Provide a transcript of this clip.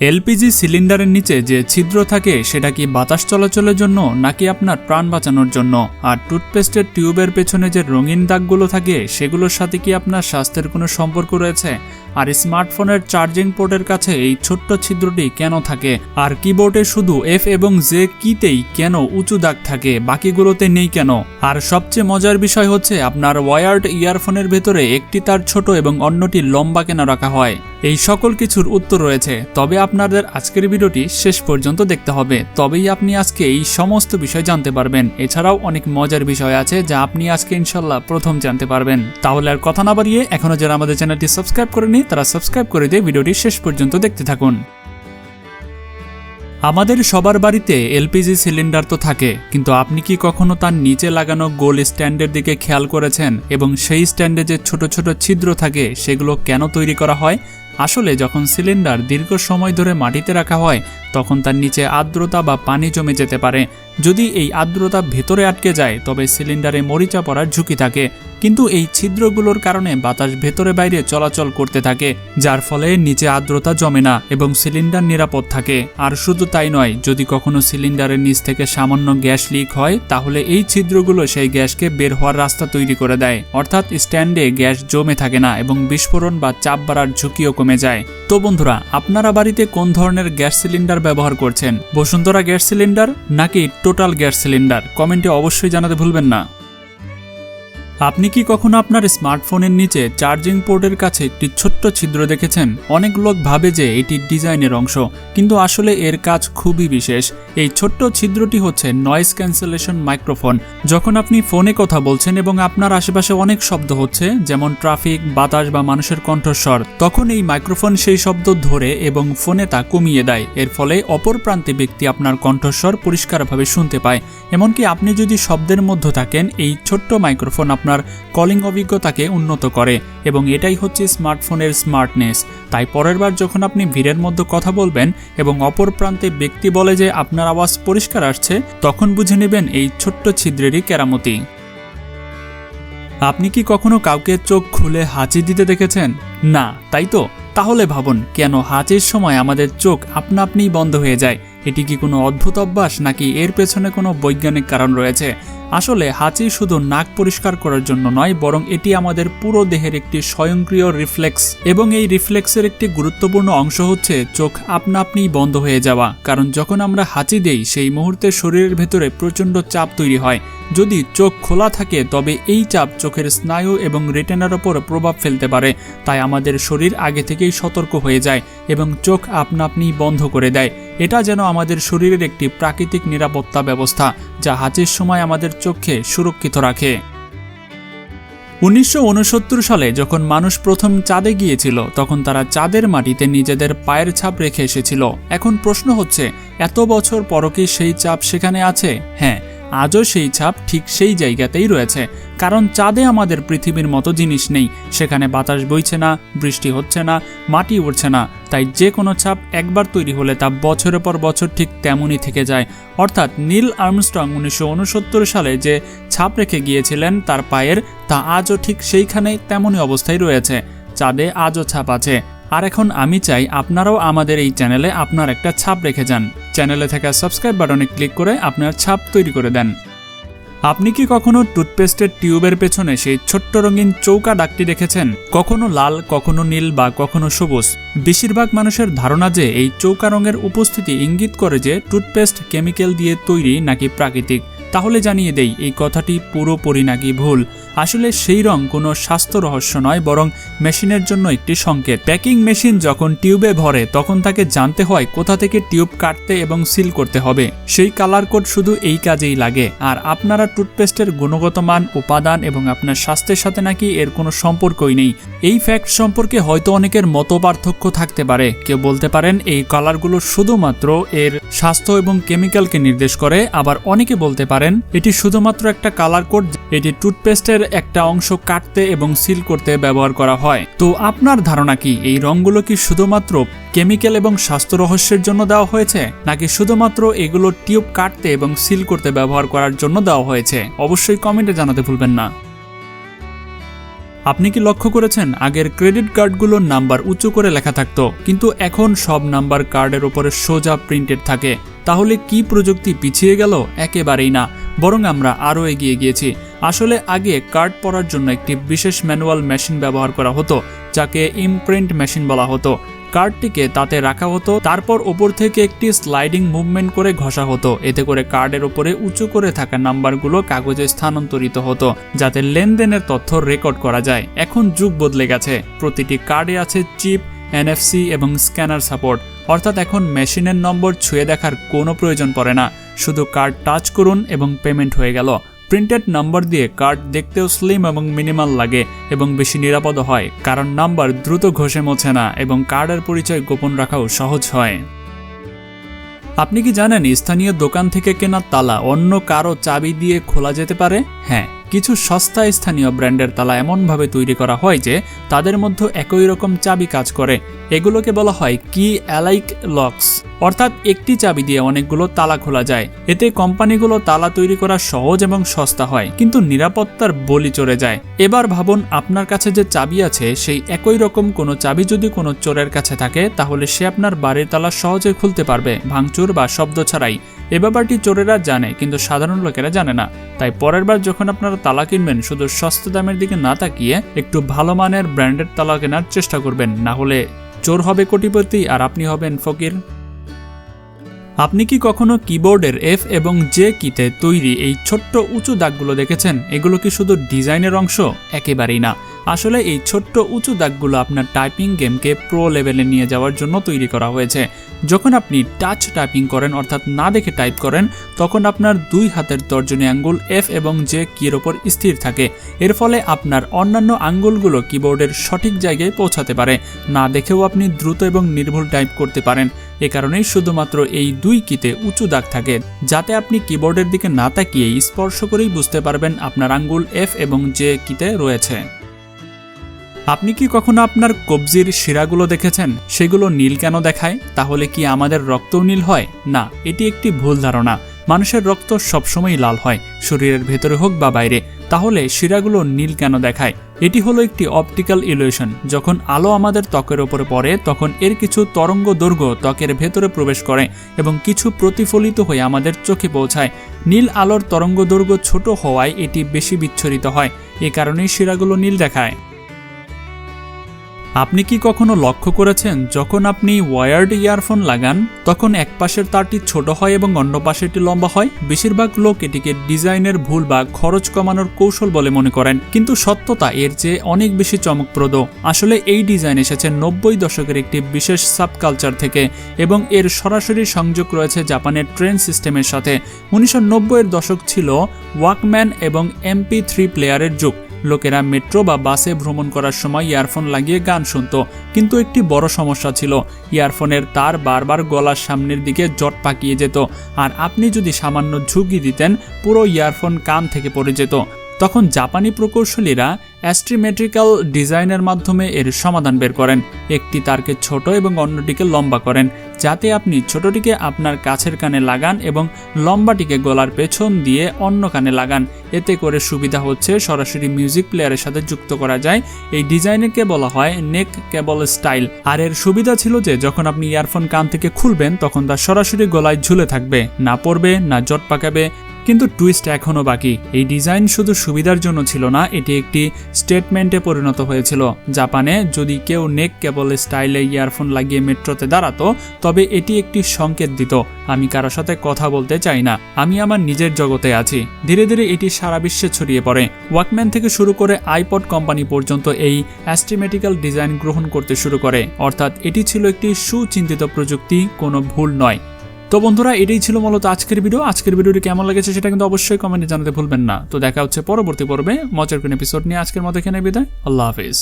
LPG সিলিন্ডারের নিচে যে ছিদ্র থাকে, সেটা কি বাতাস চলাচলের জন্য নাকি আপনার প্রাণ বাঁচানোর জন্য? আর টুথপেস্টের টিউবের পেছনে যে রঙিন দাগগুলো থাকে, সেগুলোর সাথে কি আপনার স্বাস্থ্যের কোনো সম্পর্ক রয়েছে? আর স্মার্টফোনের চার্জিং পোর্টের কাছে এই ছোট্ট ছিদ্রটি কেন থাকে? আর কিবোর্ডে শুধু এফ এবং জে কিতেই কেন উঁচু দাগ থাকে, বাকিগুলোতে নেই কেন? আর সবচেয়ে মজার বিষয় হচ্ছে, আপনার ওয়ার্ড ইয়ারফোনের ভেতরে একটি তার ছোট এবং অন্যটি লম্বা কেন রাখা হয়? এই সকল কিছুর উত্তর রয়েছে, তবে আপনাদের আজকের ভিডিওটি শেষ পর্যন্ত দেখতে হবে। তবেই আপনি আজকে এই সমস্ত বিষয় জানতে পারবেন। এছাড়াও অনেক মজার বিষয় আছে যা আপনি আজকে ইনশাল্লাহ প্রথম জানতে পারবেন। তাহলে আর কথা না বাড়িয়ে এখনও যারা আমাদের চ্যানেলটি সাবস্ক্রাইব করেনি তারা সাবস্ক্রাইব করে দিয়ে ভিডিওটি শেষ পর্যন্ত দেখতে থাকুন। আমাদের সবার বাড়িতে এলপিজি সিলিন্ডার তো থাকে, কিন্তু আপনি কি কখনো তার নিচে লাগানো গোল স্ট্যান্ডের দিকে খেয়াল করেছেন? এবং সেই স্ট্যান্ডে যে ছোট ছোট ছিদ্র থাকে, সেগুলো কেন তৈরি করা হয়? আসলে যখন সিলিন্ডার দীর্ঘ সময় ধরে মাটিতে রাখা হয়, তখন তার নিচে আর্দ্রতা বা পানি জমে যেতে পারে। যদি এই আর্দ্রতা ভেতরে আটকে যায়, তবে সিলিন্ডারে মরিচা পড়ার ঝুঁকি থাকে। কিন্তু এই ছিদ্রগুলোর কারণে বাতাস ভেতরে বাইরে চলাচল করতে থাকে, যার ফলে নিচে আর্দ্রতা জমে না এবং সিলিন্ডার নিরাপদ থাকে। আর শুধু তাই নয়, যদি কখনো সিলিন্ডারের নিচ থেকে সামান্য গ্যাস লিক হয়, তাহলে এই ছিদ্রগুলো সেই গ্যাসকে বের হওয়ার রাস্তা তৈরি করে দেয়। অর্থাৎ স্ট্যান্ডে গ্যাস জমে থাকে না এবং বিস্ফোরণ বা চাপ বাড়ার ঝুঁকিও কমে যায়। তো বন্ধুরা, আপনারা বাড়িতে কোন ধরনের গ্যাস সিলিন্ডার ব্যবহার করছেন? বসুন্ধরা গ্যাস সিলিন্ডার নাকি টোটাল গ্যাস সিলিন্ডার? কমেন্টে অবশ্যই জানাতে ভুলবেন না। আপনি কি কখনো আপনার স্মার্টফোনের নিচে চার্জিং পোর্টের কাছে একটি ছোট্ট ছিদ্র দেখেছেন? অনেক লোক ভাবে যে এটি ডিজাইনের অংশ, কিন্তু আসলে এর কাজ খুবই বিশেষ। এই ছোট্ট ছিদ্রটি হচ্ছে নয়েজ ক্যান্সেলেশন মাইক্রোফোন যখন আপনি ফোনে কথা বলছেন এবং আপনার আশেপাশে অনেক শব্দ হচ্ছে, যেমন ট্রাফিক বাতাস বা মানুষের কণ্ঠস্বর, তখন এই মাইক্রোফোন সেই শব্দ ধরে এবং ফোনে তা কমিয়ে দেয়। এর ফলে অপর প্রান্তে ব্যক্তি আপনার কণ্ঠস্বর পরিষ্কারভাবে শুনতে পায়। এমনকি আপনি যদি শব্দের মধ্যে থাকেন, এই ছোট্ট মাইক্রোফোন আপনার কলিং অভিজ্ঞতাকে উন্নত করে এবং এটাই হচ্ছে স্মার্টফোনের স্মার্টনেস। তাই পরের বার যখন আপনি ভিড়ের মধ্যে কথা বলবেন এবং অপর প্রান্তে ব্যক্তি বলে যে আপনার আওয়াজ পরিষ্কার আসছে, তখন বুঝে নেবেন এই ছোট্ট ছিদ্রেরই কেরামতি। আপনি কি কখনো কাউকে চোখ খুলে হাঁচি দিতে দেখেছেন? না, তাই তো? তাহলে ভাবুন, কেন হাঁচির সময় আমাদের চোখ আপনা আপনিই বন্ধ হয়ে যায়? এটি কি কোনো অদ্ভুত অভ্যাস নাকি এর পেছনে কোনো বৈজ্ঞানিক কারণ রয়েছে? আসলে হাঁচি শুধু নাক পরিষ্কার করার জন্য নয়, বরং এটি আমাদের পুরো দেহের একটি স্বয়ংক্রিয় রিফ্লেক্স এবং এই রিফ্লেক্সের একটি গুরুত্বপূর্ণ অংশ হচ্ছে চোখ আপনা আপনিই বন্ধ হয়ে যাওয়া। কারণ যখন আমরা হাঁচি দেই, সেই মুহূর্তে শরীরের ভেতরে প্রচণ্ড চাপ তৈরি হয়। যদি চোখ খোলা থাকে, তবে এই চাপ চোখের স্নায়ু এবং রেটেনার ওপর প্রভাব ফেলতে পারে। তাই আমাদের শরীর আগে থেকেই সতর্ক হয়ে যায় এবং চোখ আপনা আপনিই বন্ধ করে দেয়। এটা যেন আমাদের শরীরের একটি প্রাকৃতিক নিরাপত্তা ব্যবস্থা, যা হাঁচির সময় আমাদের চোখকে সুরক্ষিত রাখে। উনিশশো উনসত্তর সালে যখন মানুষ প্রথম চাঁদে গিয়েছিল, তখন তারা চাঁদের মাটিতে নিজেদের পায়ের ছাপ রেখে এসেছিল। এখন প্রশ্ন হচ্ছে, এত বছর পরও কি সেই চাপ সেখানে আছে? হ্যাঁ আজও সেই ছাপ ঠিক সেই জায়গাতেই রয়েছে, কারণ চাঁদে আমাদের পৃথিবীর মতো জিনিস নেই। সেখানে বাতাস বইছে না, বৃষ্টি হচ্ছে না, মাটি উঠছে না। তাই যে কোনো ছাপ একবার তৈরি হলে তা বছরের পর বছর ঠিক তেমনই থেকে যায়। অর্থাৎ নীল আর্মস্ট্রং উনিশশো উনসত্তর সালে যে ছাপ রেখে গিয়েছিলেন তার পায়ের, তা আজও ঠিক সেইখানেই তেমনই অবস্থায় রয়েছে। চাঁদে আজও ছাপ আছে। আর এখন আমি চাই আপনারাও আমাদের এই চ্যানেলে আপনার একটা ছাপ রেখে যান। চ্যানেলে থাকা সাবস্ক্রাইব বাটনে ক্লিক করে আপনার ছাপ তৈরি করে দেন। আপনি কি কখনো টুথপেস্টের টিউবের পেছনে সেই ছোট্ট রঙিন চৌকা ডাকটি দেখেছেন? কখনো লাল, কখনো নীল বা কখনো সবুজ? বেশিরভাগ মানুষের ধারণা যে এই চৌকা রঙের উপস্থিতি ইঙ্গিত করে যে টুথপেস্ট কেমিক্যাল দিয়ে তৈরি নাকি প্রাকৃতিক। তাহলে জানিয়ে দেই, এই কথাটি পুরোপুরি নাকি ভুল। আসলে সেই রং কোনো স্বাস্থ্য রহস্য নয়, বরং মেশিনের জন্য একটি সংকেত। প্যাকিং মেশিন যখন টিউবে ভরে, তখন তাকে জানতে হয় কোথা থেকে টিউব কাটতে এবং সিল করতে হবে। সেই কালার কোড শুধু এই কাজেই লাগে। আর আপনারা টুথপেস্টের গুণগত মান, উপাদান এবং আপনার স্বাস্থ্যের সাথে নাকি এর কোনো সম্পর্কই নেই। এই ফ্যাক্ট সম্পর্কে হয়তো অনেকের মত পার্থক্য থাকতে পারে। কেউ বলতে পারেন, এই কালারগুলো শুধুমাত্র এর স্বাস্থ্য এবং কেমিক্যালকে নির্দেশ করে। আবার অনেকে বলতে পারেন এটি শুধুমাত্র একটা কালার কোড এটি টুথপেস্টের একটা অংশ কাটতে এবং সিল করতে ব্যবহার করা হয়। তো আপনার ধারণা কি, এই রঙগুলো কি শুধুমাত্র কেমিক্যাল এবং স্বাস্থ্য রহস্যের জন্য দেওয়া হয়েছে, নাকি শুধুমাত্র এগুলো টিউব কাটতে এবং সিল করতে ব্যবহার করার জন্য দেওয়া হয়েছে? অবশ্যই কমেন্টে জানাতে ভুলবেন না। আপনি কি লক্ষ্য করেছেন, আগের ক্রেডিট কার্ডগুলোর নাম্বার উঁচু করে লেখা থাকতো, কিন্তু এখন সব নাম্বার কার্ডের উপরে সোজা প্রিন্টেড থাকে। তাহলে কি প্রযুক্তি পিছিয়ে গেল? একেবারেই না। বরং আমরা আরও এগিয়ে গিয়েছি। আসলে আগে কার্ড পড়ার জন্য একটি বিশেষ ম্যানুয়াল মেশিন ব্যবহার করা হতো, যাকে ইমপ্রিন্ট মেশিন বলা হতো। কার্ডটিকে তাতে রাখা হতো, তারপর ওপর থেকে একটি স্লাইডিং মুভমেন্ট করে ঘষা হতো। এতে করে কার্ডের উপরে উঁচু করে থাকা নাম্বারগুলো কাগজে স্থানান্তরিত হতো, যাতে লেনদেনের তথ্য রেকর্ড করা যায়। এখন যুগ বদলে গেছে। প্রতিটি কার্ডে আছে চিপ, এনএফসি এবং স্ক্যানার সাপোর্ট। অর্থাৎ এখন মেশিনের নম্বর ছুঁয়ে দেখার কোনো প্রয়োজন পড়ে না। শুধু কার্ড টাচ করুন এবং পেমেন্ট হয়ে গেল। প্রিন্টেড নাম্বার দিয়ে কার্ড দেখতেও স্লিম এবং মিনিমাল লাগে এবং বেশি নিরাপদ হয়, কারণ নাম্বার দ্রুত ঘষে মোছে না এবং কার্ডের পরিচয় গোপন রাখাও সহজ হয়। আপনি কি জানেন স্থানীয় দোকান থেকে কেনা তালা অন্য কারও চাবি দিয়ে খোলা যেতে পারে? হ্যাঁ কিছু সস্তা স্থানীয় ব্র্যান্ডের তালা এমনভাবে তৈরি করা হয় যে তাদের মধ্যে একই রকম চাবি কাজ করে। এগুলোকে বলা হয় কি অ্যালাইক লক্স। অর্থাৎ একটি চাবি দিয়ে অনেকগুলো তালা খোলা যায়। এতে কোম্পানিগুলো তালা তৈরি করা সহজ এবং সস্তা হয়, কিন্তু নিরাপত্তার বলি চড়ে যায়। এবার ভাবুন আপনার কাছে যে চাবি আছে, সেই একই রকম কোনো চাবি যদি কোনো চোরের কাছে থাকে, তাহলে সে আপনার বাড়ির তালা সহজে খুলতে পারবে, ভাঙচুর বা শব্দ ছাড়াই। এ ব্যাপারটি চোরেরা জানে, কিন্তু সাধারণ লোকেরা জানে না। তাই পরের বার যখন আপনারা তালা কিনবেন, শুধু সস্তা দামের দিকে না তাকিয়ে একটু ভালো মানের ব্র্যান্ডেড তালা কেনার চেষ্টা করবেন, না হলে চোর হবে কোটিপতি আর আপনি হবেন ফকির। আপনি কি কখনো কিবোর্ডের এফ এবং জে কিতে তৈরি এই ছোট্ট উঁচু দাগগুলো দেখেছেন? এগুলো কি শুধু ডিজাইনের অংশ? একেবারেই না। আসলে এই ছোট্ট উঁচু দাগগুলো আপনার টাইপিং গেমকে প্রো লেভেলে নিয়ে যাওয়ার জন্য তৈরি করা হয়েছে। যখন আপনি টাচ টাইপিং করেন, অর্থাৎ না দেখে টাইপ করেন, তখন আপনার দুই হাতের তর্জনী আঙ্গুল এফ এবং জে কির ওপর স্থির থাকে। এর ফলে আপনার অন্যান্য আঙ্গুলগুলো কিবোর্ডের সঠিক জায়গায় পৌঁছাতে পারে। না দেখেও আপনি দ্রুত এবং নির্ভুল টাইপ করতে পারেন। এ কারণেই শুধুমাত্র এই দুই কিতে উঁচু দাগ থাকে। যাতে আপনি কিবোর্ডের দিকে না তাকিয়ে স্পর্শ করেই বুঝতে পারবেন আপনার আঙ্গুল এফ এবং জে কিতে রয়েছে। আপনি কি কখনো আপনার কবজির শিরাগুলো দেখেছেন? সেগুলো নীল কেন দেখায়? তাহলে কি আমাদের রক্তও নীল হয়? না, এটি একটি ভুল ধারণা। মানুষের রক্ত সবসময় লাল হয়, শরীরের ভেতরে হোক বা বাইরে। তাহলে শিরাগুলো নীল কেন দেখায়? এটি হলো একটি অপটিক্যাল ইলুশন যখন আলো আমাদের ত্বকের ওপরে পড়ে, তখন এর কিছু তরঙ্গ দৈর্ঘ্য ত্বকের ভেতরে প্রবেশ করে এবং কিছু প্রতিফলিত হয়ে আমাদের চোখে পৌঁছায়। নীল আলোর তরঙ্গ দৈর্ঘ্য ছোট হওয়ায় এটি বেশি বিচ্ছরিত হয়। এ কারণেই শিরাগুলো নীল দেখায়। আপনি কি কখনো লক্ষ্য করেছেন, যখন আপনি ওয়ার্ড ইয়ারফোন লাগান, তখন এক পাশের তারটি ছোট হয় এবং অন্য পাশেরটি লম্বা হয়? বেশিরভাগ লোক এটিকে ডিজাইনের ভুল বা খরচ কমানোর কৌশল বলে মনে করেন। কিন্তু সত্যতা এর চেয়ে অনেক বেশি চমকপ্রদ। আসলে এই ডিজাইন এসেছে নব্বই দশকের একটি বিশেষ সাবকালচার থেকে এবং এর সরাসরি সংযোগ রয়েছে জাপানের ট্রেন সিস্টেমের সাথে। উনিশশো নব্বই এর দশক ছিল ওয়াকম্যান এবং এমপি থ্রি প্লেয়ারের যুগ। লোকেরা মেট্রো বা বাসে ভ্রমণ করার সময় ইয়ারফোন লাগিয়ে গান শুনত। কিন্তু একটি বড় সমস্যা ছিল, ইয়ারফোনের তার বারবার গলার সামনের দিকে জট পাকিয়ে যেত। আর আপনি যদি সামান্য ঝুঁকি দিতেন, পুরো ইয়ারফোন কান থেকে পড়ে যেত। তখন জাপানি প্রকৌশলীরা অ্যাস্ট্রিমেট্রিক্যাল ডিজাইনের মাধ্যমে এর সমাধান বের করেন। একটি তারকে ছোট এবং অন্যটিকে লম্বা করেন, যাতে আপনি ছোটটিকে আপনার কাছের কানে লাগান এবং লম্বাটিকে গলার পেছন দিয়ে অন্য কানে লাগান। এতে করে সুবিধা হচ্ছে সরাসরি মিউজিক প্লেয়ারের সাথে যুক্ত করা যায়। এই ডিজাইনকে বলা হয় নেক কেবল স্টাইল। আর এর সুবিধা ছিল যে, যখন আপনি ইয়ারফোন কান থেকে খুলবেন, তখন তা সরাসরি গলায় ঝুলে থাকবে। না পড়বে, না জট পাকাবে কিন্তু টুইস্ট এখনও বাকি। এই ডিজাইন শুধু সুবিধার জন্য ছিল না, এটি একটি স্টেটমেন্টে পরিণত হয়েছিল। জাপানে যদি কেউ নেক কেবল স্টাইলে ইয়ারফোন লাগিয়ে মেট্রোতে দাঁড়াতো, তবে এটি একটি সংকেত দিত। আমি কারোর সাথে কথা বলতে চাই না, আমি আমার নিজের জগতে আছি। ধীরে ধীরে এটি সারা বিশ্বে ছড়িয়ে পড়ে। ওয়াকম্যান থেকে শুরু করে আইপড কোম্পানি পর্যন্ত এই অ্যাস্টিমেটিক্যাল ডিজাইন গ্রহণ করতে শুরু করে। অর্থাৎ এটি ছিল একটি সুচিন্তিত প্রযুক্তি, কোনো ভুল নয়। তো বন্ধুরা, এটাই ছিল মূলত আজকের ভিডিও আজকের ভিডিওটি কেমন লেগেছে সেটা কিন্তু অবশ্যই কমেন্টে জানাতে ভুলবেন না। তো দেখা হচ্ছে পরবর্তী পর্বে। মজার কোন এপিসোড নিয়ে আজকের মতো এখানে বিদায়। আল্লাহ হাফিজ।